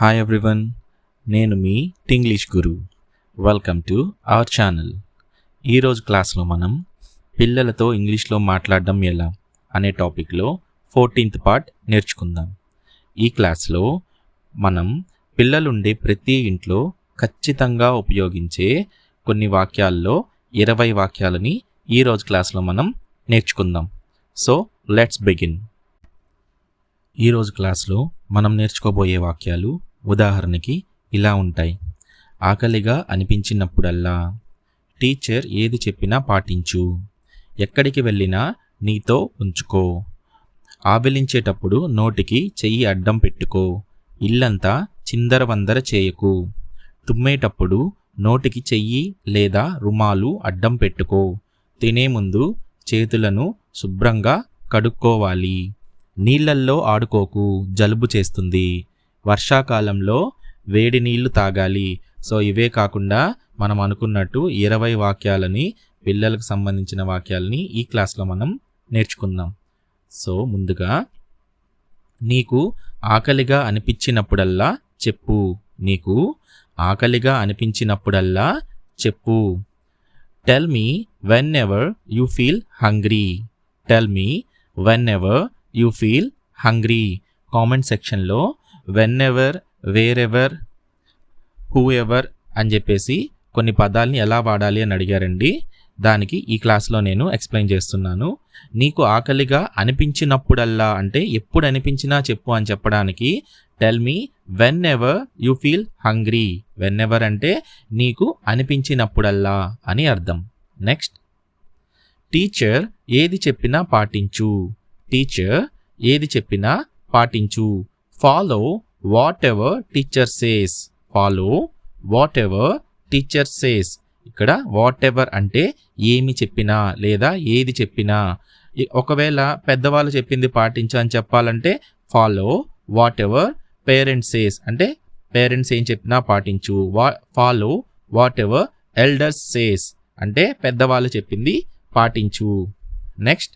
Hi everyone నేను మీ Tinglish guru welcome to our channel ఈరోజు క్లాస్లో మనం పిల్లలతో ఇంగ్లీష్లో మాట్లాడడం ఎలా అనే టాపిక్లో ఫోర్టీన్త్ పార్ట్ నేర్చుకుందాం. ఈ క్లాస్లో మనం పిల్లలుండే ప్రతి ఇంట్లో ఖచ్చితంగా ఉపయోగించే కొన్ని వాక్యాల్లో ఇరవై వాక్యాలని ఈరోజు క్లాస్లో మనం నేర్చుకుందాం. సో లెట్స్ బిగిన్ ఈరోజు క్లాస్లో మనం నేర్చుకోబోయే వాక్యాలు ఉదాహరణకి ఇలా ఉంటాయి. ఆకలిగా అనిపించినప్పుడల్లా టీచర్ ఏది చెప్పినా పాటించు. ఎక్కడికి వెళ్ళినా నీతో ఉంచుకో. ఆవిలించేటప్పుడు నోటికి చెయ్యి అడ్డం పెట్టుకో. ఇల్లంతా చిందరవందర చేయకు. తుమ్మేటప్పుడు నోటికి చెయ్యి లేదా రుమాలు అడ్డం పెట్టుకో. తినే ముందు చేతులను శుభ్రంగా కడుక్కోవాలి. నీళ్ళల్లో ఆడుకోకు. జలుబు చేస్తుంది. వర్షాకాలంలో వేడి నీళ్ళు తాగాలి. సో ఇవే కాకుండా మనం అనుకున్నట్టు ఇరవై వాక్యాలని పిల్లలకు సంబంధించిన వాక్యాలని ఈ క్లాస్లో మనం నేర్చుకుందాం. సో ముందుగా నీకు ఆకలిగా అనిపించినప్పుడల్లా చెప్పు. నీకు ఆకలిగా అనిపించినప్పుడల్లా చెప్పు. Tell me whenever you feel hungry tell me whenever you feel hungry comment సెక్షన్లో whenever wherever whoever అని చెప్పేసి కొన్ని పదాలని ఎలా వాడాలి అని అడిగారండి. దానికి ఈ క్లాస్లో నేను ఎక్స్ప్లెయిన్ చేస్తున్నాను. నీకు ఆకలిగా అనిపించినప్పుడల్లా అంటే ఎప్పుడు అనిపించినా చెప్పు అని చెప్పడానికి tell me whenever you feel hungry whenever అంటే నీకు అనిపించినప్పుడల్లా అని అర్థం. నెక్స్ట్ టీచర్ ఏది చెప్పినా పాటించు. టీచర్ ఏది చెప్పినా పాటించు. Follow whatever teacher says follow whatever teacher says ఇక్కడ వాట్ ఎవర్ అంటే ఏమి చెప్పినా లేదా ఏది చెప్పినా. ఒకవేళ పెద్దవాళ్ళు చెప్పింది పాటించని అని చెప్పాలంటే follow whatever parents says అంటే పేరెంట్స్ ఏం చెప్పినా పాటించు. వా follow whatever elders says అంటే పెద్దవాళ్ళు చెప్పింది పాటించు. నెక్స్ట్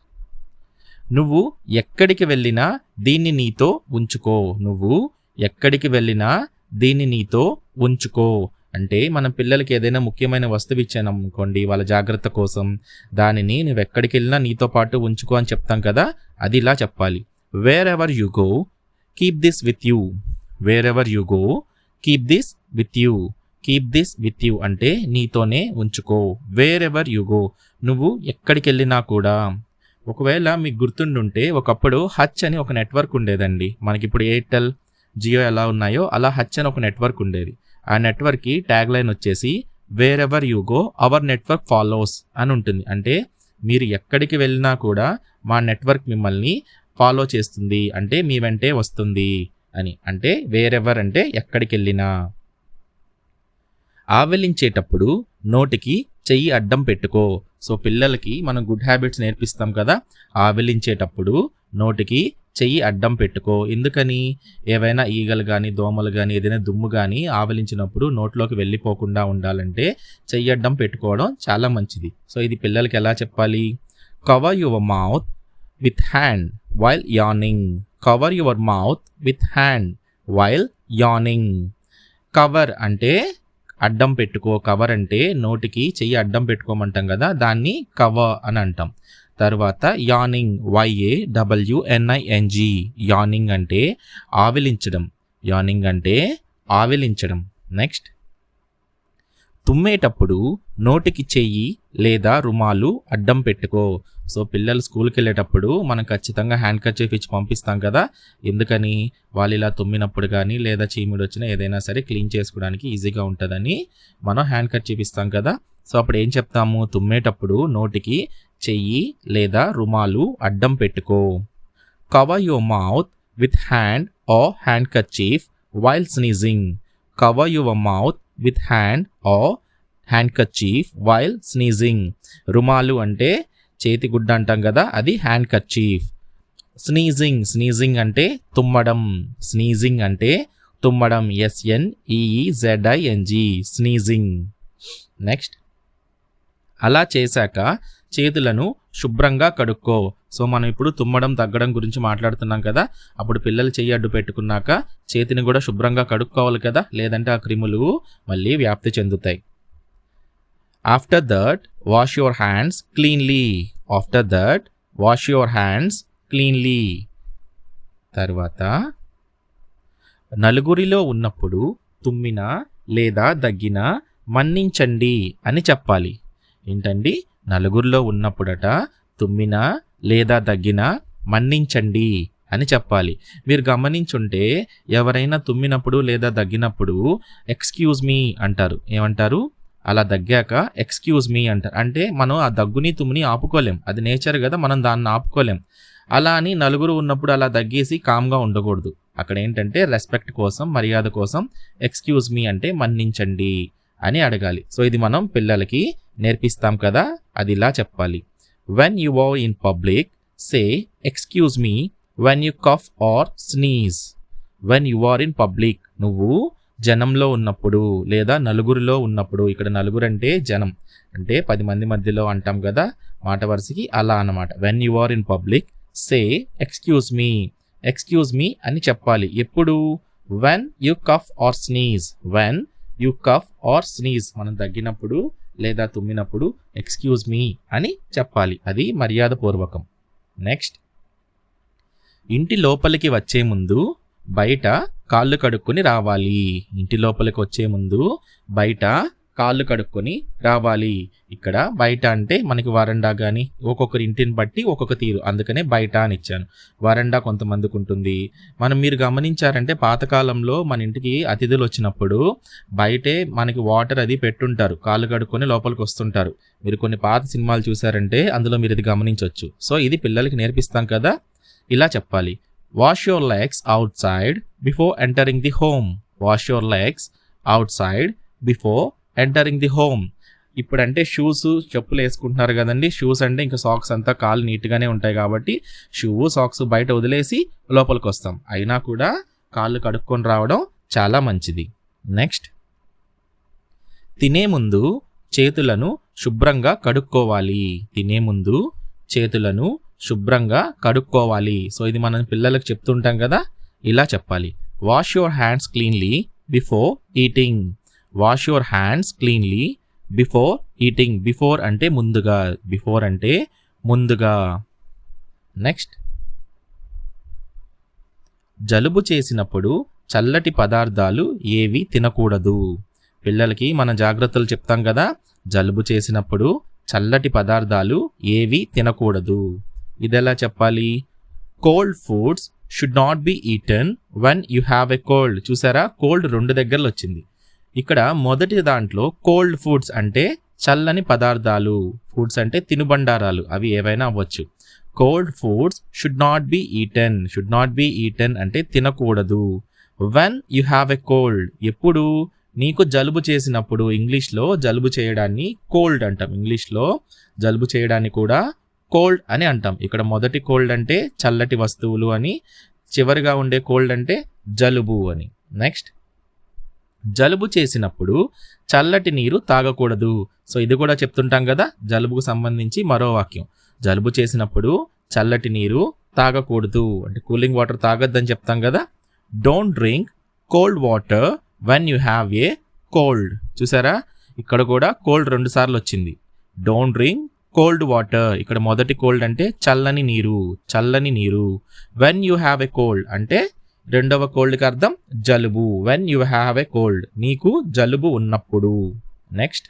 నువ్వు ఎక్కడికి వెళ్ళినా దీన్ని నీతో ఉంచుకో. నువ్వు ఎక్కడికి వెళ్ళినా దీన్ని నీతో ఉంచుకో. అంటే మన పిల్లలకి ఏదైనా ముఖ్యమైన వస్తువు ఇచ్చాను అనుకోండి వాళ్ళ జాగ్రత్త కోసం. దానిని నువ్వు ఎక్కడికి వెళ్ళినా నీతో పాటు ఉంచుకో అని చెప్తాం కదా అది ఇలా చెప్పాలి. Wherever you go keep this with you wherever you go keep this with you keep this with you అంటే నీతోనే ఉంచుకో. వేర్ ఎవర్ యు గో నువ్వు ఎక్కడికి వెళ్ళినా కూడా. ఒకవేళ మీకు గుర్తుండుంటే ఒకప్పుడు హచ్ అని ఒక నెట్వర్క్ ఉండేదండి. మనకి ఇప్పుడు ఎయిర్టెల్ జియో ఎలా ఉన్నాయో అలా హచ్ అని ఒక నెట్వర్క్ ఉండేది. ఆ నెట్వర్క్కి ట్యాగ్ లైన్ వచ్చేసి wherever you go our network follows అని ఉంటుంది. అంటే మీరు ఎక్కడికి వెళ్ళినా కూడా మా నెట్వర్క్ మిమ్మల్ని ఫాలో చేస్తుంది. అంటే మీ వెంటే వస్తుంది అని. అంటే వేరెవర్ అంటే ఎక్కడికి వెళ్ళినా ఆవలించేటప్పుడు నోటికి చెయ్యి అడ్డం పెట్టుకో. సో పిల్లలకి మనం గుడ్ హ్యాబిట్స్ నేర్పిస్తాం కదా ఆవిలించేటప్పుడు నోటికి చెయ్యి అడ్డం పెట్టుకో. ఎందుకని? ఏవైనా ఈగలు కానీ దోమలు కానీ ఏదైనా దుమ్ము కానీ ఆవలించినప్పుడు నోట్లోకి వెళ్ళిపోకుండా ఉండాలంటే చెయ్యి అడ్డం పెట్టుకోవడం చాలా మంచిది. సో ఇది పిల్లలకి ఎలా చెప్పాలి? Cover your mouth with hand while yawning cover your mouth with hand while yawning cover అంటే అడ్డం పెట్టుకో కవర్ అంటే నోటికి చెయ్యి అడ్డం పెట్టుకోమంటాం కదా దాన్ని కవర్ అని అంటాం. తర్వాత యానింగ్ వైఏ డబ్ల్యూఎన్ఐఎన్జి యానింగ్ అంటే ఆవిలించడం. యానింగ్ అంటే ఆవిలించడం. నెక్స్ట్ తుమ్మేటప్పుడు నోటికి చెయ్యి లేదా రుమాలు అడ్డం పెట్టుకో. సో పిల్లలు స్కూల్కి వెళ్ళేటప్పుడు మనం ఖచ్చితంగా హ్యాండ్ కర్చీఫ్ ఇచ్చి పంపిస్తాం కదా. ఎందుకని? వాళ్ళు ఇలా తుమ్మినప్పుడు కానీ లేదా చీముడు వచ్చినా ఏదైనా సరే క్లీన్ చేసుకోవడానికి ఈజీగా ఉంటుందని మనం హ్యాండ్ కర్చీఫ్ ఇస్తాం కదా. సో అప్పుడు ఏం చెప్తాము? తుమ్మేటప్పుడు నోటికి చెయ్యి లేదా రుమాలు అడ్డం పెట్టుకో. Cover your mouth with hand or hand kerchief while sneezing cover your mouth with hand or hand kerchief while sneezing రుమాలు అంటే చేతి గుడ్డ అంటాం కదా అది హ్యాండ్ కర్చీఫ్ స్నీజింగ్ స్నీజింగ్ అంటే తుమ్మడం. స్నీజింగ్ అంటే తుమ్మడం. SN E E Z I N G sneezing next అలా చేశాక చేతులను శుభ్రంగా కడుక్కో. సో మనం ఇప్పుడు తుమ్మడం తగ్గడం గురించి మాట్లాడుతున్నాం కదా. అప్పుడు పిల్లలు చెయ్యి అడ్డు పెట్టుకున్నాక చేతిని కూడా శుభ్రంగా కడుక్కోవాలి కదా. లేదంటే ఆ క్రిములు మళ్ళీ వ్యాప్తి చెందుతాయి. After that wash your hands cleanly after that wash your hands cleanly తర్వాత నలుగురిలో ఉన్నప్పుడు తుమ్మిన లేదా దగ్గిన మన్నించండి అని చెప్పాలి. ఏంటండి? నలుగురిలో ఉన్నప్పుడట తుమ్మిన లేదా దగ్గిన మన్నించండి అని చెప్పాలి. మీరు గమనించుంటే ఎవరైనా తుమ్మినప్పుడు లేదా దగ్గినప్పుడు ఎక్స్క్యూజ్ మీ అంటారు. ఏమంటారు? అలా దగ్గాక ఎక్స్క్యూజ్ మీ అంటారు. అంటే మనం ఆ దగ్గుని తుమ్మిని ఆపుకోలేం. అది నేచర్ కదా మనం దాన్ని ఆపుకోలేం. అలా అని నలుగురు ఉన్నప్పుడు అలా దగ్గేసి కామ్గా ఉండకూడదు. అక్కడ ఏంటంటే రెస్పెక్ట్ కోసం మర్యాద కోసం ఎక్స్క్యూజ్ మీ అంటే మన్నించండి. అని అడగాలి. సో ఇది మనం పిల్లలకి నేర్పిస్తాం కదా అది ఇలా చెప్పాలి. When you are in public say excuse me when you cough or sneeze when you are in public నువ్వు జనంలో ఉన్నప్పుడు లేదా నలుగురిలో ఉన్నప్పుడు ఇక్కడ నలుగురు అంటే జనం. అంటే పది మంది మధ్యలో అంటాం కదా మాట వరుసకి అలా అన్నమాట. When you are in public say excuse me excuse me అని చెప్పాలి. ఎప్పుడు? When you cough or sneeze when you cough or sneeze. మనం తగ్గినప్పుడు లేదా తుమ్మినప్పుడు ఎక్స్క్యూజ్ మీ అని చెప్పాలి. అది మర్యాదపూర్వకం నెక్స్ట్ ఇంటి లోపలికి వచ్చే ముందు బయట కాళ్ళు కడుక్కొని రావాలి. ఇంటి లోపలికి వచ్చే ముందు బయట కాళ్ళు కడుక్కొని రావాలి. ఇక్కడ బయట అంటే మనకి వరండా కానీ ఒక్కొక్కరి ఇంటిని బట్టి ఒక్కొక్క తీరు. అందుకనే బయట అని ఇచ్చాను. వరండా కొంతమందికి ఉంటుంది. మనం మీరు గమనించారంటే పాతకాలంలో మన ఇంటికి అతిథులు వచ్చినప్పుడు బయటే మనకి వాటర్ అది పెట్టుంటారు. కాళ్ళు కడుక్కొని లోపలికి వస్తుంటారు. మీరు కొన్ని పాత సినిమాలు చూసారంటే అందులో మీరు ఇది గమనించవచ్చు సో ఇది పిల్లలకి నేర్పిస్తాం కదా. ఇలా చెప్పాలి. Wash your legs outside before entering the home wash your legs outside before entering the home ఇప్పుడంటే షూస్ చెప్పులు వేసుకుంటున్నారు కదండి. షూస్ అంటే ఇంకా సాక్స్ అంతా కాలు నీట్గానే ఉంటాయి కాబట్టి షూ సాక్స్ బయట వదిలేసి లోపలికి వస్తాం. అయినా కూడా కాళ్ళు కడుక్కొని రావడం చాలా మంచిది. నెక్స్ట్ తినే ముందు చేతులను శుభ్రంగా కడుక్కోవాలి. తినే ముందు చేతులను శుభ్రంగా కడుక్కోవాలి. సో ఇది మనం పిల్లలకు చెప్తుంటాం కదా ఇలా చెప్పాలి. Wash your hands cleanly before eating wash your hands cleanly before eating. Before అంటే ముందుగా. బిఫోర్ అంటే ముందుగా. నెక్స్ట్. జలుబు చేసినప్పుడు చల్లటి పదార్థాలు ఏవి తినకూడదు. పిల్లలకి మన జాగ్రత్తలు చెప్తాం కదా. జలుబు చేసినప్పుడు చల్లటి పదార్థాలు ఏవి తినకూడదు. ఇదెలా చెప్పాలి? Cold foods should not be eaten when you have a cold. చూసారా? కోల్డ్ రెండు దగ్గరలో వచ్చింది. ఇక్కడ మొదటి దాంట్లో కోల్డ్ ఫుడ్స్ అంటే చల్లని పదార్థాలు ఫుడ్స్ అంటే తినుబండారాలు అవి ఏవైనా అవ్వచ్చు. Cold foods should not be eaten should not be eaten అంటే తినకూడదు. When you have a cold ఎప్పుడు? నీకు జలుబు చేసినప్పుడు ఇంగ్లీష్లో జలుబు చేయడాన్ని కోల్డ్ అంటాం. ఇంగ్లీష్లో జలుబు చేయడాన్ని కూడా కోల్డ్ అని అంటాం. ఇక్కడ మొదటి కోల్డ్ అంటే చల్లటి వస్తువులు అని చివరిగా ఉండే కోల్డ్ అంటే జలుబు అని. నెక్స్ట్ జలుబు చేసినప్పుడు చల్లటి నీరు తాగకూడదు. సో ఇది కూడా చెప్తుంటాం కదా జలుబుకు సంబంధించి మరో వాక్యం. జలుబు చేసినప్పుడు చల్లటి నీరు తాగకూడదు. అంటే కూలింగ్ వాటర్ తాగొద్దని చెప్తాం కదా don't drink cold water when you have a cold. చూసారా? ఇక్కడ కూడా కోల్డ్ రెండు సార్లు వచ్చింది. Don't drink cold water. ఇక్కడ మొదటి కోల్డ్ అంటే చల్లని నీరు చల్లని నీరు. When you have a cold అంటే రెండవ కోల్డ్కి అర్థం జలుబు. When you have a cold నీకు జలుబు ఉన్నప్పుడు. నెక్స్ట్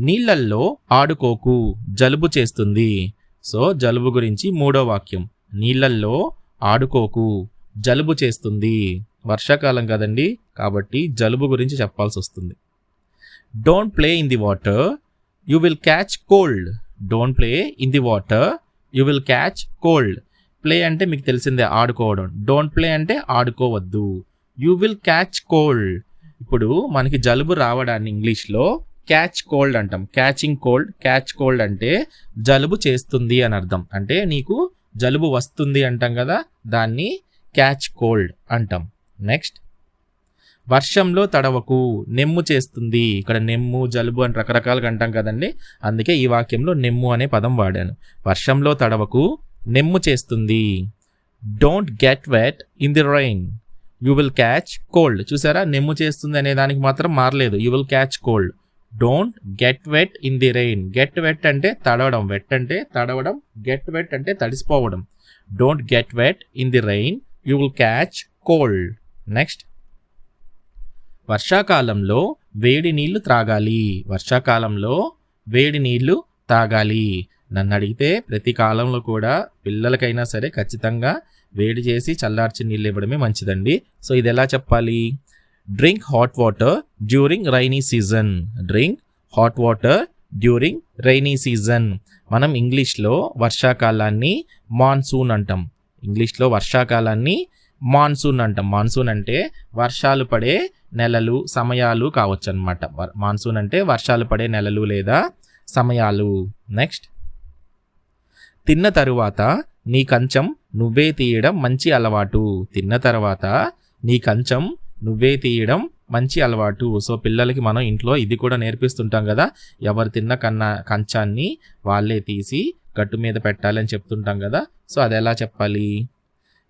నీళ్ళల్లో ఆడుకోకు జలుబు చేస్తుంది. సో జలుబు గురించి మూడో వాక్యం. నీళ్ళల్లో ఆడుకోకు జలుబు చేస్తుంది. వర్షాకాలం కదండి కాబట్టి జలుబు గురించి చెప్పాల్సి వస్తుంది. Don't play in the water you will catch cold don't play in the water you will catch cold play అంటే మీకు తెలిసిందే ఆడుకోవడం. డోంట్ ప్లే అంటే ఆడుకోవద్దు. You will catch cold. ఇప్పుడు మనకి జలుబు రావడాన్ని ఇంగ్లీష్లో క్యాచ్ కోల్డ్ అంటాం. క్యాచింగ్ కోల్డ్ క్యాచ్ కోల్డ్ అంటే జలుబు చేస్తుంది అని అర్థం. అంటే నీకు జలుబు వస్తుంది అంటాం కదా దాన్ని క్యాచ్ కోల్డ్ అంటాం. నెక్స్ట్. వర్షంలో తడవకు నెమ్ము చేస్తుంది. ఇక్కడ నెమ్ము జలుబు అని రకరకాలుగా అంటాం కదండి. అందుకే ఈ వాక్యంలో నెమ్ము అనే పదం వాడాను. వర్షంలో తడవకు నెమ్ము చేస్తుంది. Don't get wet in the rain you will catch cold చూసారా? నెమ్ము చేస్తుంది అనే దానికి మాత్రం మారలేదు. You will catch cold don't get wet in the rain get wet అంటే తడవడం. వెట్ అంటే తడవడం. గెట్ వెట్ అంటే తడిసిపోవడం. Don't get wet in the rain you will catch cold next వర్షాకాలంలో వేడి నీళ్ళు త్రాగాలి. వర్షాకాలంలో వేడి నీళ్ళు తాగాలి నన్ను అడిగితే ప్రతి కాలంలో కూడా పిల్లలకైనా సరే ఖచ్చితంగా వేడి చేసి చల్లార్చి నీళ్ళు ఇవ్వడమే మంచిదండి. సో ఇది ఎలా చెప్పాలి? Drink hot water during rainy season. Drink hot water during rainy season. మనం ఇంగ్లీష్లో వర్షాకాలాన్ని మాన్సూన్ అంటాం. ఇంగ్లీష్లో వర్షాకాలాన్ని మాన్సూన్ అంటాం. మాన్సూన్ అంటే వర్షాలు పడే నెలలు సమయాలు కావచ్చు అనమాట మాన్సూన్ అంటే వర్షాలు పడే నెలలు లేదా సమయాలు. నెక్స్ట్ తిన్న తరువాత నీ కంచం నువ్వే తీయడం మంచి అలవాటు. తిన్న తర్వాత నీ కంచం నువ్వే తీయడం మంచి అలవాటు. సో పిల్లలకి మనం ఇంట్లో ఇది కూడా నేర్పిస్తుంటాం కదా ఎవరు తిన్న కన్నా కంచాన్ని వాళ్ళే తీసి గట్టు మీద పెట్టాలని చెప్తుంటాం కదా సో అది ఎలా చెప్పాలి?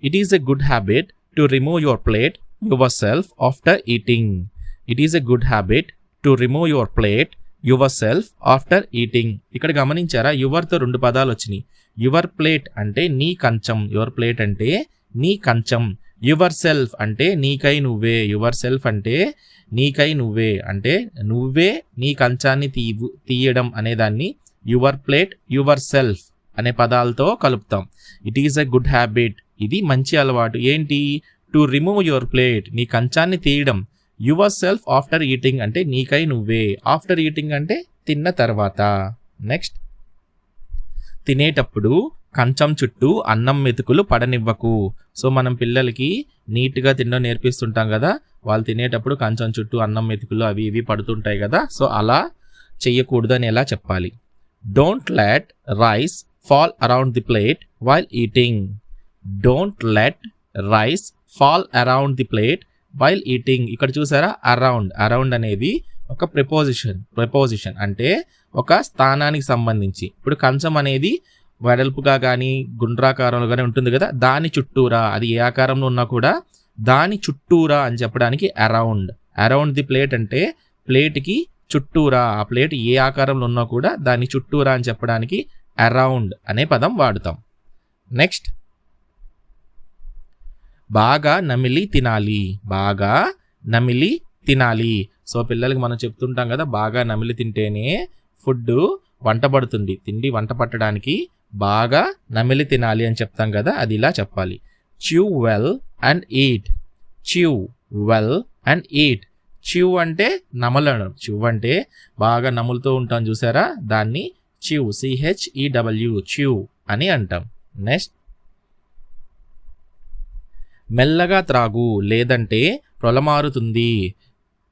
It is a good habit to remove your plate yourself after eating it is a good habit to remove your plate yourself after eating ఇక్కడ గమనించారా? యువర్తో రెండు పదాలు వచ్చినాయి. యువర్ ప్లేట్ అంటే నీ కంచం. యువర్ ప్లేట్ అంటే నీ కంచం. యువర్ సెల్ఫ్ అంటే నీకై నువ్వే. యువర్ సెల్ఫ్ అంటే నీకై నువ్వే. అంటే నువ్వే నీ కంచాన్ని తీ తీయడం అనేదాన్ని యువర్ ప్లేట్ యువర్ సెల్ఫ్ అనే పదాలతో కలుపుతాం. It is a good habit ఇది మంచి అలవాటు. ఏంటి? టు రిమూవ్ యువర్ ప్లేట్ నీ కంచాన్ని తీయడం. యువర్ సెల్ఫ్ ఆఫ్టర్ ఈటింగ్ అంటే నీకై నువ్వే. ఆఫ్టర్ ఈటింగ్ అంటే తిన్న తర్వాత. నెక్స్ట్. తినేటప్పుడు కంచం చుట్టూ అన్నం మెతుకులు పడనివ్వకు. సో మనం పిల్లలకి నీట్గా తినడం నేర్పిస్తుంటాం కదా. వాళ్ళు తినేటప్పుడు కంచం చుట్టూ అన్నం మెతుకులు అవి ఇవి పడుతుంటాయి కదా. సో అలా చెయ్యకూడదు అని ఎలా చెప్పాలి? Don't let rice fall around the plate while eating don't let rice fall around the plate while eating ఇక్కడ చూసారా? అరౌండ్ అరౌండ్ అనేది ఒక ప్రిపోజిషన్ ప్రిపోజిషన్ అంటే ఒక స్థానానికి సంబంధించి. ఇప్పుడు కంచం అనేది వెడల్పుగా కానీ గుండ్రాకారంలో కానీ ఉంటుంది కదా దాని చుట్టూరా అది ఏ ఆకారంలో ఉన్నా కూడా దాని చుట్టూరా అని చెప్పడానికి అరౌండ్ అరౌండ్ ది ప్లేట్ అంటే ప్లేట్కి చుట్టూరా ఆ ప్లేట్ ఏ ఆకారంలో ఉన్నా కూడా దాని చుట్టూరా అని చెప్పడానికి అరౌండ్ అనే పదం వాడుతాం. నెక్స్ట్ బాగా నమిలి తినాలి. బాగా నమిలి తినాలి. సో పిల్లలకి మనం చెప్తుంటాం కదా బాగా నమిలి తింటేనే ఫుడ్ వంట పడుతుంది. తిండి వంట పట్టడానికి బాగా నమిలి తినాలి అని చెప్తాం కదా అది ఇలా చెప్పాలి. Chew well and eat chew well and eat chew అంటే నమలడం. చ్యూ అంటే బాగా నములుతూ ఉంటాం చూసారా? దాన్ని చ్యూ సిహెచ్ఈడబ్ల్యూ చ్యూ అని అంటాం. నెక్స్ట్ మెల్లగా త్రాగు లేదంటే ప్రొలమారుతుంది.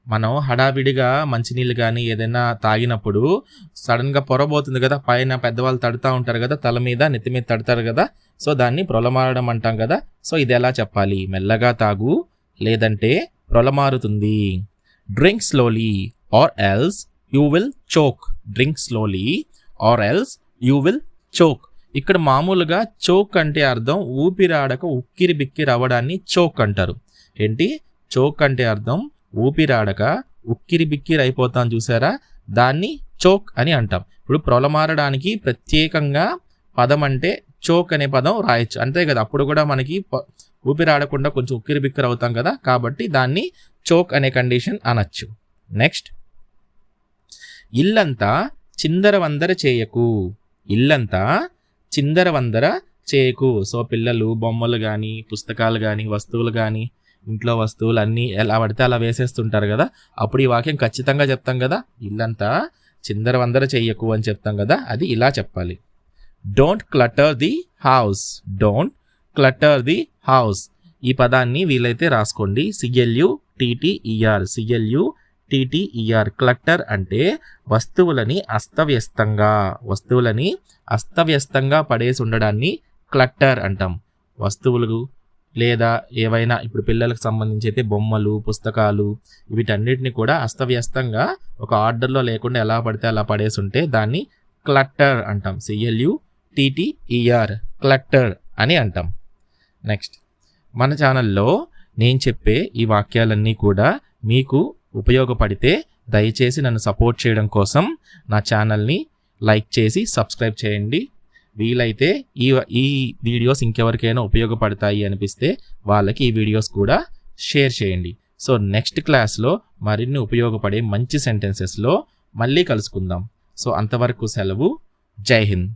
మనం హడావిడిగా మంచినీళ్ళు కానీ ఏదైనా తాగినప్పుడు సడన్గా పొరబోతుంది కదా పైన పెద్దవాళ్ళు తడుతూ ఉంటారు కదా తల మీద నెత్తి మీద తడతారు కదా సో దాన్ని ప్రొలమారడం అంటాం కదా సో ఇది ఎలా చెప్పాలి? మెల్లగా తాగు లేదంటే ప్రొలమారుతుంది. Drink slowly or else you will choke drink slowly or else you will choke ఇక్కడ మామూలుగా చోక్ అంటే అర్థం ఊపిరాడక ఉక్కిరి బిక్కిరి అవ్వడాన్ని చోక్ అంటారు. ఏంటి? చోక్ అంటే అర్థం ఊపిరాడక ఉక్కిరి బిక్కిరి అయిపోతాం చూసారా? దాన్ని చోక్ అని అంటాం. ఇప్పుడు ప్రొలమారడానికి ప్రత్యేకంగా పదం అంటే చోక్ అనే పదం రాయొచ్చు. అంతే కదా? అప్పుడు కూడా మనకి ఊపిరాడకుండా కొంచెం ఉక్కిరి బిక్కిరి అవుతాం కదా? కాబట్టి దాన్ని చోక్ అనే కండిషన్ అనొచ్చు. నెక్స్ట్. ఇల్లంతా చిందరవందర చేయకు. ఇల్లంతా చిందరవందర చేయకు. సో పిల్లలు బొమ్మలు కానీ పుస్తకాలు కానీ వస్తువులు కానీ ఇంట్లో వస్తువులు అన్నీ ఎలా పడితే అలా వేసేస్తుంటారు కదా. అప్పుడు ఈ వాక్యం ఖచ్చితంగా చెప్తాం కదా. ఇల్లంతా చిందరవందర చెయ్యకు అని చెప్తాం కదా. అది ఇలా చెప్పాలి. Don't clutter the house don't clutter the house ఈ పదాన్ని వీలైతే రాసుకోండి. సిఎల్యు టీటీఈఆర్ సిఎల్యు టీటీఈఆర్ క్లటర్ అంటే వస్తువులని అస్తవ్యస్తంగా వస్తువులని అస్తవ్యస్తంగా పడేసి ఉండడాన్ని క్లట్టర్ అంటాం. వస్తువులు లేదా ఏవైనా ఇప్పుడు పిల్లలకు సంబంధించి అయితే బొమ్మలు పుస్తకాలు వీటన్నిటిని కూడా అస్తవ్యస్తంగా ఒక ఆర్డర్లో లేకుండా ఎలా పడితే అలా పడేసి ఉంటే దాన్ని క్లట్టర్ అంటాం. సిఎల్యు టీటీఈఆర్ క్లట్టర్ అని అంటాం. నెక్స్ట్ మన ఛానల్లో నేను చెప్పే ఈ వాక్యాలన్నీ కూడా మీకు ఉపయోగపడితే దయచేసి నన్ను సపోర్ట్ చేయడం కోసం నా ఛానల్ని లైక్ చేసి సబ్స్క్రైబ్ చేయండి. వీలైతే ఈ ఈ వీడియోస్ ఇంకెవరికైనా ఉపయోగపడతాయి అనిపిస్తే వాళ్ళకి ఈ వీడియోస్ కూడా షేర్ చేయండి. సో నెక్స్ట్ క్లాస్లో మరిన్ని ఉపయోగపడే మంచి సెంటెన్సెస్లో మళ్ళీ కలుసుకుందాం. సో అంతవరకు సెలవు. జై హింద్.